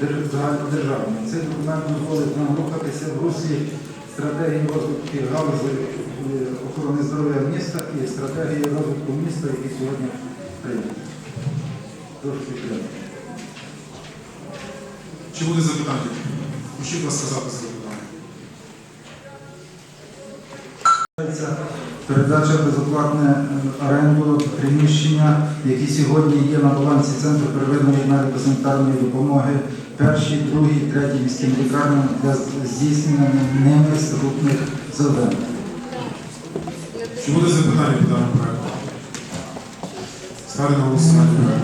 дер- загальнодержавним. Цей документ дозволить нам рухатися в руслі стратегії розвитку галузі е, охорони здоров'я міста і стратегії розвитку міста, які сьогодні прийняті. Прошу підтримати. Чи буде запитання? Будь ласка, запис запитання. Передача безоплатне е, оренду приміщення, які сьогодні є на балансі Центру первинної медико-санітарної допомоги першій, другій, третій міським лікарням для здійснення ними статутних завдань. Чи буде запитання по даному проекту? Ставлю на голосування.